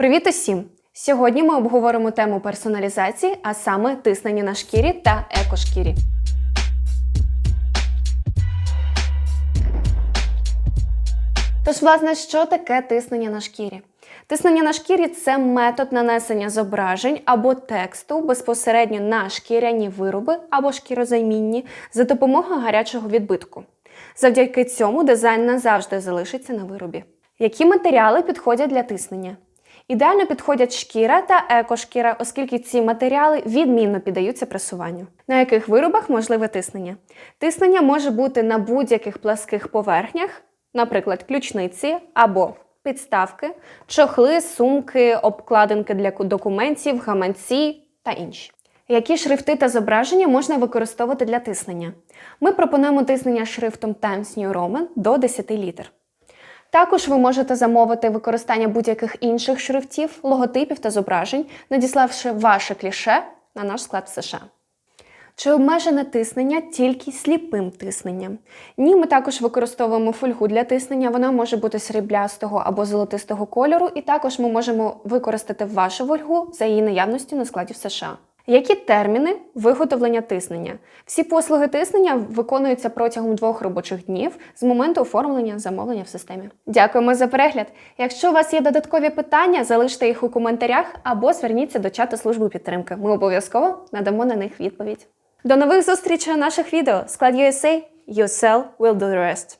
Привіт усім! Сьогодні ми обговоримо тему персоналізації, а саме тиснення на шкірі та екошкірі. Тож, власне, що таке тиснення на шкірі? Тиснення на шкірі це метод нанесення зображень або тексту безпосередньо на шкіряні вироби або шкірозаймінні за допомогою гарячого відбитку. Завдяки цьому дизайн назавжди залишиться на виробі. Які матеріали підходять для тиснення? Ідеально підходять шкіра та екошкіра, оскільки ці матеріали відмінно піддаються пресуванню. На яких виробах можливе тиснення? Тиснення може бути на будь-яких пласких поверхнях, наприклад, ключниці або підставки, чохли, сумки, обкладинки для документів, гаманці та інші. Які шрифти та зображення можна використовувати для тиснення? Ми пропонуємо тиснення шрифтом Times New Roman до 10 літер. Також ви можете замовити використання будь-яких інших шрифтів, логотипів та зображень, надіславши ваше кліше на наш склад США. Чи обмежене тиснення тільки сліпим тисненням? Ні, ми також використовуємо фольгу для тиснення. Вона може бути сріблястого або золотистого кольору, і також ми можемо використати вашу фольгу за її наявністю на складі в США. Які терміни виготовлення тиснення? Всі послуги тиснення виконуються протягом двох робочих днів з моменту оформлення замовлення в системі. Дякуємо за перегляд. Якщо у вас є додаткові питання, залиште їх у коментарях або зверніться до чату служби підтримки. Ми обов'язково надамо на них відповідь. До нових зустрічей у наших відео. Склад USA, You sell, we'll do the rest.